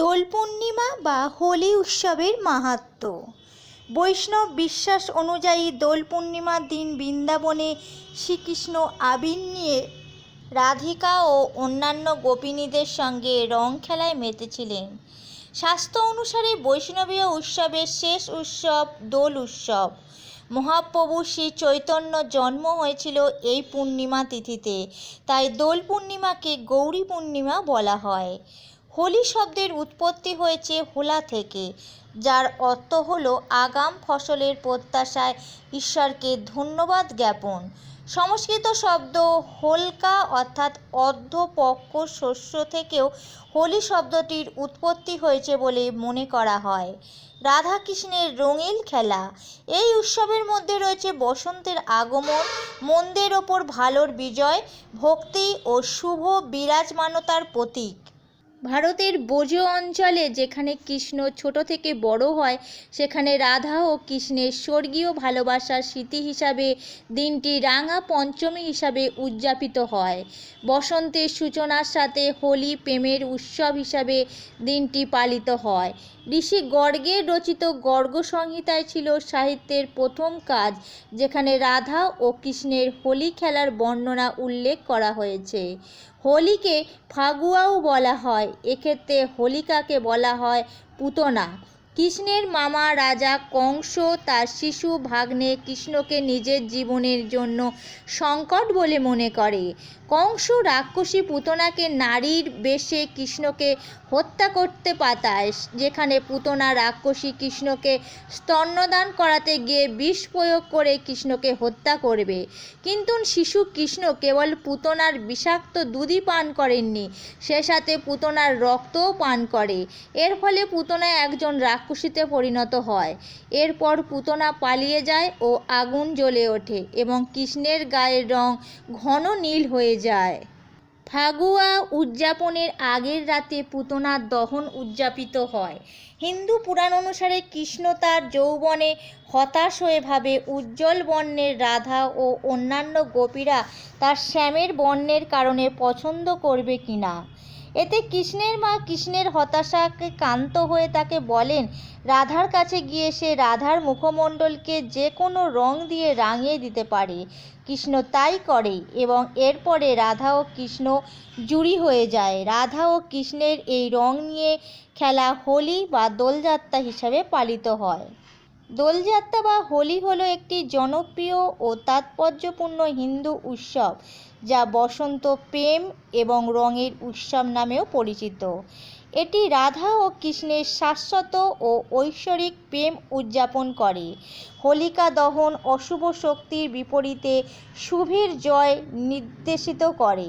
দোল পূর্ণিমা বা হোলি উৎসবের মাহাত্ম্য বৈষ্ণব বিশ্বাস অনুযায়ী দোল পূর্ণিমার দিন বৃন্দাবনে শ্রীকৃষ্ণ আবির নিয়ে রাধিকা ও অন্যান্য গোপিনীদের সঙ্গে রং খেলায় মেতেছিলেন। শাস্ত্র অনুসারে বৈষ্ণবীয় উৎসবের শেষ উৎসব দোল উৎসব। মহাপ্রভু শ্রী চৈতন্য জন্ম হয়েছিল এই পূর্ণিমা তিথিতে, তাই দোল পূর্ণিমাকে গৌরী পূর্ণিমা বলা হয়। হোলি শব্দের উৎপত্তি হয়েছে হোলা থেকে, যার অর্থ হল আগাম ফসলের প্রত্যাশায় ঈশ্বরকে ধন্যবাদ জ্ঞাপন। সংস্কৃত শব্দ হোলকা অর্থাৎ অর্ধপক্ষ শস্য থেকেও হোলি শব্দটির উৎপত্তি হয়েছে বলে মনে করা হয়। রাধাকৃষ্ণের রঙিন খেলা, এই উৎসবের মধ্যে রয়েছে বসন্তের আগমন, মন্দের ওপর ভালোর বিজয়, ভক্তি ও শুভ বিরাজমানতার প্রতীক। ভারতের বোজো অঞ্চলে যেখানে কৃষ্ণ ছোট থেকে বড় হয়, সেখানে রাধা ও কৃষ্ণের স্বর্গীয় ভালোবাসার স্মৃতি হিসাবে দিনটি রাঙা পঞ্চমী হিসাবে উদযাপিত হয়। বসন্তের সূচনার সাথে হোলি প্রেমের উৎসব হিসাবে দিনটি পালিত হয়। ঋষি গর্গের রচিত গর্গ সংহিতায় ছিল সাহিত্যের প্রথম কাজ, যেখানে রাধা ও কৃষ্ণের হোলি খেলার বর্ণনা উল্লেখ করা হয়েছে। হোলিকে ফাগুয়াও বলা হয়। এক্ষেত্রে হোলিকাকে বলা হয় পুতনা। কৃষ্ণের মামা রাজা কংস তার শিশু ভাগ্নে কৃষ্ণকে নিজের জীবনের জন্য সংকট বলে মনে করে। কংস রাক্ষসী পুতনাকে নারীর বেশে কৃষ্ণকে হত্যা করতে পাতায়, যেখানে পুতনা রাক্ষসী কৃষ্ণকে স্তন্যদান করাতে গিয়ে বিষ প্রয়োগ করে কৃষ্ণকে হত্যা করবে। কিন্তু শিশু কৃষ্ণ কেবল পুতনার বিষাক্ত দুধই পান করেননি, সে সাথে পুতনার রক্তও পান করে। এর ফলে পুতনা একজন রাক্ষসীতে পরিণত হয়। এরপর পুতনা পালিয়ে যায় ও আগুন জ্বলে ওঠে এবং কৃষ্ণের গায়ের রং ঘন নীল হয়ে যায়। ফাগুয়া উদযাপনের আগের রাতে পুতনার দহন উদযাপিত হয়। হিন্দু পুরাণ অনুসারে কৃষ্ণ তার যৌবনে হতাশ হয়ে ভাবে উজ্জ্বল বর্ণের রাধা ও অন্যান্য গোপীরা তার শ্যামের বর্ণের কারণে পছন্দ করবে কিনা। এতে কৃষ্ণের মা কৃষ্ণের হতাশাকে কান্ত হয়ে তাকে বলেন, রাধার কাছে গিয়ে সে রাধার মুখমণ্ডলকে যে কোনো রং দিয়ে রাঙিয়ে দিতে পারে। কৃষ্ণ তাই করে এবং এরপরে রাধা ও কৃষ্ণ জুড়ি হয়ে যায়। রাধা ও কৃষ্ণের এই রং নিয়ে খেলা হোলি বা দোলযাত্রা হিসাবে পালিত হয়। দোলযাত্রা বা হোলি হলো একটি জনপ্রিয় ও তাৎপর্যপূর্ণ হিন্দু উৎসব, যা বসন্ত প্রেম এবং রঙের উৎসব নামেও পরিচিত। এটি রাধা ও কৃষ্ণের শাশ্বত ও ঐশ্বরিক প্রেম উদযাপন করে। হোলিকা দহন অশুভ শক্তির বিপরীতে শুভের জয় নির্দেশিত করে।